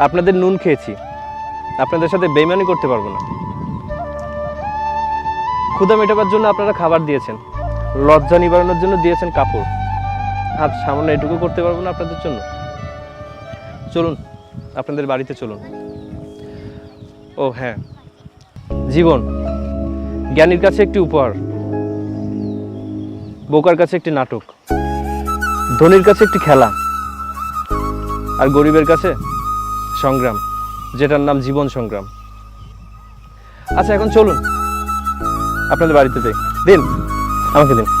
আপনাদের নুন খেয়েছি। আপনাদের সাথে বেইমানি করতে পারব না। ক্ষুদা মেটাবার জন্য আপনারা খাবার দিয়েছেন। লজ্জা নিবারণের জন্য দিয়েছেন কাপড়। আর সামান্য এটুকু করতে পারব না আপনাদের জন্য। চলুন, আপনাদের বাড়িতে চলুন। ও হ্যাঁ। জীবন, জ্ঞানীর কাছে একটি উপহার। বোকার কাছে একটি নাটক। ধনীর কাছে একটি খেলা। আর গরিবের কাছে সংগ্রাম যেটার নাম জীবন সংগ্রাম। আচ্ছা এখন চলুন। আপনাদের বাড়িতে দিন আমাকে দিন।